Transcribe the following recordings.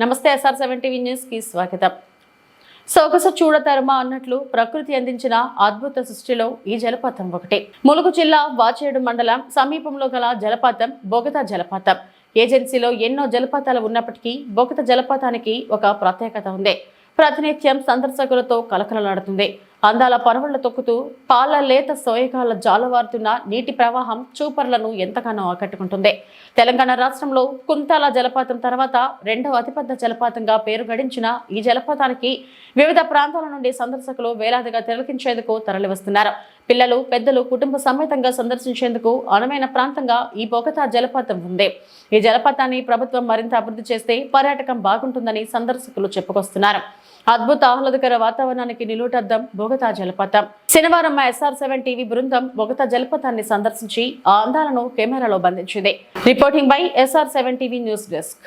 నమస్తే SR seven TV న్యూస్కి స్వాగతం. సొగస చూడతరమా అన్నట్లు ప్రకృతి అందించిన అద్భుత సృష్టిలో ఈ జలపాతం ఒకటి. ములుగు జిల్లా వాచేడు మండలం సమీపంలో గల జలపాతం బొగత జలపాతం. ఏజెన్సీలో ఎన్నో జలపాతాలు ఉన్నప్పటికీ బొగత జలపాతానికి ఒక ప్రత్యేకత ఉంది. ప్రతినిత్యం సందర్శకులతో కలకలలాడుతుంది. అందాల పరవళ్ళ తొక్కుతూ పాల లేత సోయగాల జాలవారుతున్న నీటి ప్రవాహం చూపర్లను ఎంతగానో ఆకట్టుకుంటుంది. తెలంగాణ రాష్ట్రంలో కుంతాల జలపాతం తర్వాత రెండవ అతిపెద్ద జలపాతంగా పేరు గడించిన ఈ జలపాతానికి వివిధ ప్రాంతాల నుండి సందర్శకులు వేలాదిగా తిలకించేందుకు తరలివస్తున్నారు. పిల్లలు పెద్దలు కుటుంబ సమేతంగా సందర్శించేందుకు అనువైన ప్రాంతంగా ఈ బొగతా జలపాతం ఉంది. ఈ జలపాతాన్ని ప్రభుత్వం మరింత అభివృద్ధి చేస్తే పర్యాటకం బాగుంటుందని సందర్శకులు చెప్పుకొస్తున్నారు. అద్భుత ఆహ్లాదకర వాతావరణానికి నిలుటద్దం బొగతా జలపాతం. శనివారం మా ఎస్ఆర్ సెవెన్ టీవీ బృందం బొగతా జలపాతాన్ని సందర్శించి ఆ అందాలను కెమెరాలో బంధించింది. Reporting by SR seven TV news desk.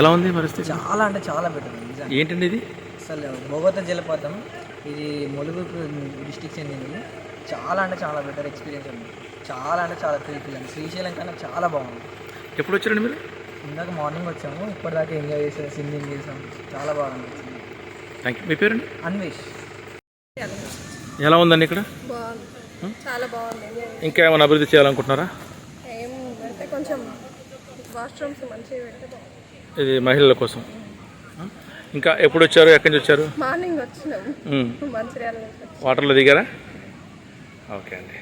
ఎలా ఉంది పరిస్థితి? చాలా అంటే చాలా బెటర్ ఏంటండి ఇది? అసలు బొగత జలపాతం ఇది ములుగు డిస్టిక్ చెందింది చాలా అంటే చాలా బెటర్ ఎక్స్పీరియన్స్ ఉంది చాలా అంటే చాలా ఫీల్ ఫీల్ అండి శ్రీశైలం కన్నా చాలా బాగుంది. ఎప్పుడు వచ్చారండి మీరు? ఇందాక మార్నింగ్ వచ్చాము ఇప్పటిదాకా ఎంజాయ్ చేసాం సింగింగ్ చేసాం. చాలా బాగా అనిపించింది. థ్యాంక్ యూ మీ పేరండి? అన్వేష్. ఎలా ఉందండి ఇక్కడ? బాగుంది. చాలా బాగుంది. ఇంకా ఏమైనా అభివృద్ధి చేయాలనుకుంటున్నారా? ఏం అంటే కొంచెం వాష్రూమ్స్ మంచిగా పెడితే బాగుంది ఇది మహిళల కోసం? ఇంకా ఎప్పుడు వచ్చారు? ఎక్కడి నుంచి వచ్చారు? మార్నింగ్ వచ్చినాం. మంచిర్యాల నుంచి వాటర్లో దిగారా? ఓకే అండి.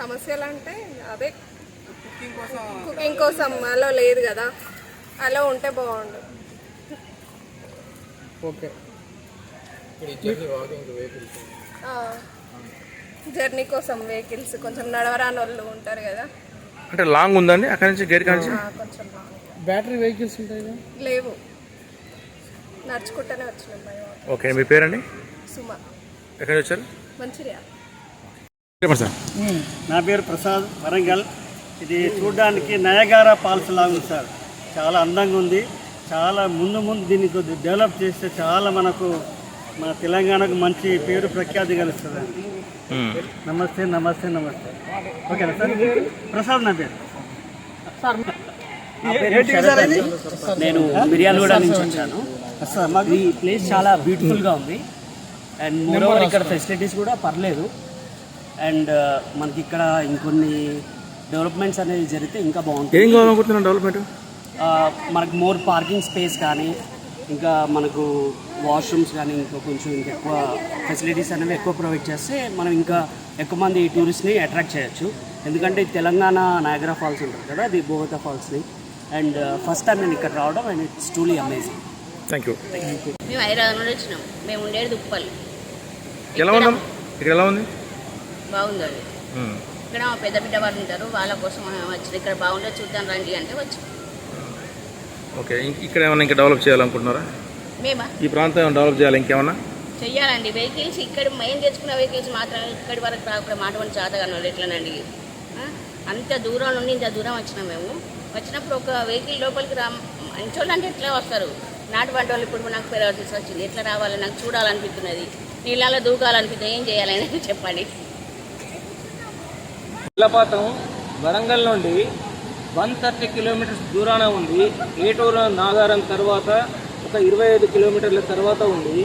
సమస్యలు అంటే అదే కుకింగ్ కోసం అలో లేదు కదా. అలో ఉంటే బాగుండు. ఓకే. జర్నీ కోసం వెహికల్స్ కొంచెం నడవరాని వాళ్ళు ఉంటారు కదా. అంటే లాంగ్ ఉందండి? అక్కడి నుంచి కొంచెం బాగుంది బ్యాటరీ వెహికల్స్ ఉంటాయి లేవు. నడుచుకుంటూనే వచ్చినాం మేము. ఓకే మీ పేరండి? సుమ. ఎక్కడి నుంచి వచ్చారు? సార్. నా పేరు ప్రసాద్ వరంగల్. ఇది చూడడానికి నయగారా ఫాల్స్ లాగా ఉంది సార్. చాలా అందంగా ఉంది. చాలా ముందు ముందు దీన్ని కొద్దిగా డెవలప్ చేస్తే చాలా మనకు మన తెలంగాణకు మంచి పేరు ప్రఖ్యాతి కలుస్తుంది. నమస్తే నమస్తే నమస్తే. ఓకేనా సార్? ప్రసాద్ నా పేరు. నేను మిర్యాలగూడ నుంచి వచ్చాను. ఈ ప్లేస్ చాలా బ్యూటిఫుల్గా ఉంది. అండ్ మోరోవర్ ఇక్కడ ఫెసిలిటీస్ కూడా పర్లేదు. అండ్ మనకి ఇక్కడ ఇంకొన్ని డెవలప్మెంట్స్ అనేవి జరిగితే ఇంకా బాగుంటుంది. ఏం డెవలప్మెంట్ ఆ, మనకు మోర్ పార్కింగ్ స్పేస్ కానీ ఇంకా మనకు వాష్రూమ్స్ కానీ ఇంకా కొంచెం ఇంకా ఎక్కువ ఫెసిలిటీస్ అనేవి ఎక్కువ ప్రొవైడ్ చేస్తే మనం ఇంకా ఎక్కువ మంది టూరిస్ట్ని అట్రాక్ట్ చేయొచ్చు. ఎందుకంటే తెలంగాణ నాయగ్రా ఫాల్స్ ఉంటుంది కదా అది బోగతా ఫాల్స్ని అండ్ ఫస్ట్ టైం నేను ఇక్కడ రావడం and it's truly amazing thank you మేము హైదరాబాద్ నుండి వచ్చినాం. మేము ఉండేది ఉప్పల్. ఎలా ఉందమ్మా ఇక్కడ ఎలా ఉంది? బాగుందండి ఉమ్. ఇక్కడ మా పెద్ద బిడ్డ వాళ్ళు ఉంటారు వాళ్ళ కోసం వచ్చిన. ఇక్కడ బాగుండే చూద్దాం రండి అంటే వచ్చి. ఓకే ఇం- ఇక్కడ ఏమైనా ఇంకా డెవలప్ చేయాలనుకుంటున్నారా? మేమా? ఈ ప్రాంతం ఏమైనా డెవలప్ చేయాలి ఇంకేమన్నా? చెయ్యాలండి. వెహికల్స్ ఇక్కడ మేము తెచ్చుకున్న వెహికల్స్ మాత్రం ఇక్కడి వరకు రాకుండా చేతగాని వాళ్ళు ఎట్లనండి? అంత దూరం నుండి ఇంత దూరం వచ్చినాం మేము. వచ్చినప్పుడు ఒక వెహికల్ లోపలికి రా మంచోళ్ళు అంటే ఎట్లా వస్తారు? నాటువంటి వాళ్ళు ఇప్పుడు నాకు పెరగల్సి వచ్చింది. ఎట్లా రావాలి? నాకు చూడాలనిపిస్తున్నది. నీళ్ళలో దూకాలనిపిస్తుంది ఏం చేయాలని చెప్పండి. జలపాతం వరంగల్ నుండి వన్ థర్టీ కిలోమీటర్స్ దూరాన ఉంది. ఏటూరు నాగారం తర్వాత ఒక ఇరవై ఐదు కిలోమీటర్ల తర్వాత ఉంది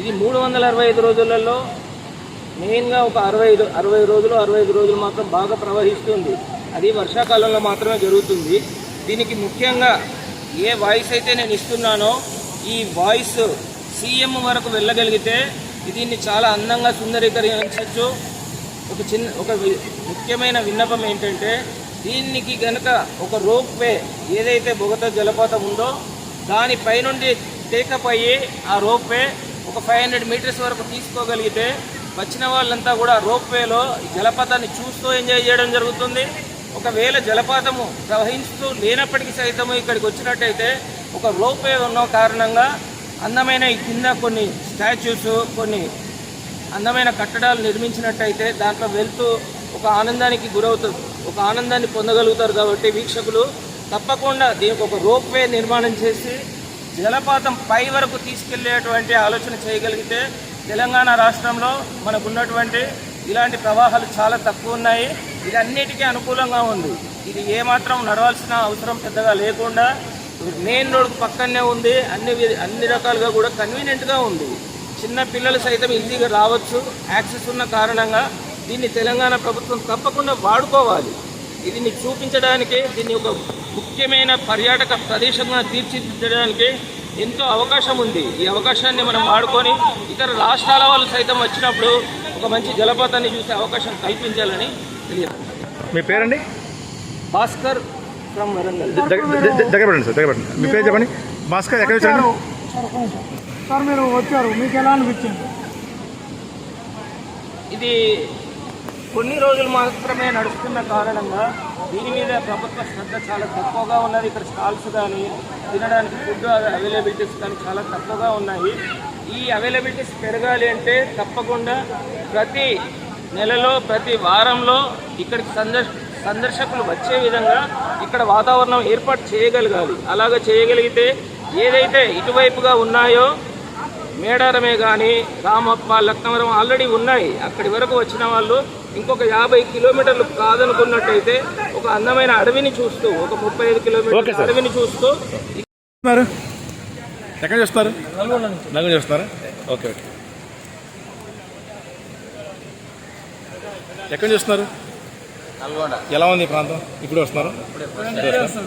ఇది మూడు వందల అరవై ఐదు రోజులలో మెయిన్గా ఒక అరవై ఐదు అరవై రోజులు అరవై ఐదు రోజులు మాత్రం బాగా ప్రవహిస్తుంది అది వర్షాకాలంలో మాత్రమే జరుగుతుంది. దీనికి ముఖ్యంగా ఏ వాయిస్ అయితే నేను ఇస్తున్నానో ఈ వాయిస్ సీఎం వరకు వెళ్ళగలిగితే దీన్ని చాలా అందంగా సుందరీకరించవచ్చు. ఒక చిన్న ఒక ముఖ్యమైన విన్నపం ఏంటంటే దీనికి గనక ఒక రోప్ వే ఏదైతే బొగత జలపాతం ఉందో దానిపై నుండి టేకప్ అయ్యి ఆ రోప్వే ఒక ఫైవ్ హండ్రెడ్ మీటర్స్ వరకు తీసుకోగలిగితే వచ్చిన వాళ్ళంతా కూడా రోప్వేలో జలపాతాన్ని చూస్తూ ఎంజాయ్ చేయడం జరుగుతుంది. ఒకవేళ జలపాతము ప్రవహిస్తూ లేనప్పటికీ సైతము ఇక్కడికి వచ్చినట్టయితే ఒక రోప్వే ఉన్న కారణంగా అందమైన ఈ కింద కొన్ని స్టాచ్యూస్ కొన్ని అందమైన కట్టడాలు నిర్మించినట్టయితే దాంట్లో వెళ్తూ ఒక ఆనందానికి గురవుతారు. ఒక ఆనందాన్ని పొందగలుగుతారు కాబట్టి వీక్షకులు తప్పకుండా దీనికి ఒక రోప్ వే నిర్మాణం చేసి జలపాతం పై వరకు తీసుకెళ్ళేటువంటి ఆలోచన చేయగలిగితే తెలంగాణ రాష్ట్రంలో మనకున్నటువంటి ఇలాంటి ప్రవాహాలు చాలా తక్కువ ఉన్నాయి. ఇది అన్నిటికీ అనుకూలంగా ఉంది. ఇది ఏమాత్రం నడవాల్సిన అవసరం పెద్దగా లేకుండా మెయిన్ రోడ్ పక్కనే ఉంది. అన్ని అన్ని రకాలుగా కూడా కన్వీనియంట్గా ఉంది. చిన్న పిల్లలు సైతం ఈజీగా రావచ్చు. యాక్సెస్ ఉన్న కారణంగా దీన్ని తెలంగాణ ప్రభుత్వం తప్పకుండా వాడుకోవాలి. దీన్ని చూపించడానికి దీన్ని ఒక ముఖ్యమైన పర్యాటక ప్రదేశంగా తీర్చిదిద్దడానికి ఎంతో అవకాశం ఉంది. ఈ అవకాశాన్ని మనం వాడుకొని ఇతర రాష్ట్రాల వాళ్ళు సైతం వచ్చినప్పుడు ఒక మంచి జలపాతాన్ని చూసే అవకాశం కల్పించాలని తెలియదు మీ పేరండి? భాస్కర్ ఫ్రమ్ వరంగల్. దగ్గర దగ్గర- దగ్గర పెట్టండి సార్ దగ్గర పెట్టండి మీ పేరు చెప్పండి? భాస్కర్ ఎక్కడ వచ్చారు. సార్ మీరు వచ్చారు. మీకు ఎలా అనిపించింది? ఇది కొన్ని రోజులు మాత్రమే నడుస్తున్న కారణంగా దీని మీద ప్రభుత్వ శ్రద్ధ చాలా తక్కువగా ఉన్నది. ఇక్కడ స్టాల్స్ కానీ తినడానికి ఫుడ్ అవైలబిలిటీస్ కానీ చాలా తక్కువగా ఉన్నాయి. ఈ అవైలబిలిటీస్ పెరగాలి అంటే తప్పకుండా ప్రతి నెలలో ప్రతి వారంలో ఇక్కడికి సందర్శ సందర్శకులు వచ్చే విధంగా ఇక్కడ వాతావరణం ఏర్పాటు చేయగలగాలి. అలాగ చేయగలిగితే ఏదైతే ఇటువైపుగా ఉన్నాయో మేడారమే కానీ రామప్ప లక్నవరం ఆల్రెడీ ఉన్నాయి. అక్కడి వరకు వచ్చిన వాళ్ళు ఇంకొక యాభై కిలోమీటర్లు కాదనుకున్నట్టయితే ఒక అందమైన అడవిని చూస్తూ ఒక ముప్పై ఐదు కిలోమీటర్ల సార్. అడవిని చూస్తూ ఎక్కడ చూస్తున్నారు నల్గొండ చూస్తున్నారా ఓకే ఓకే. ఎక్కడ చూస్తున్నారు? ఎలా ఉంది ఈ ప్రాంతం? ఇప్పుడు వస్తున్నారు.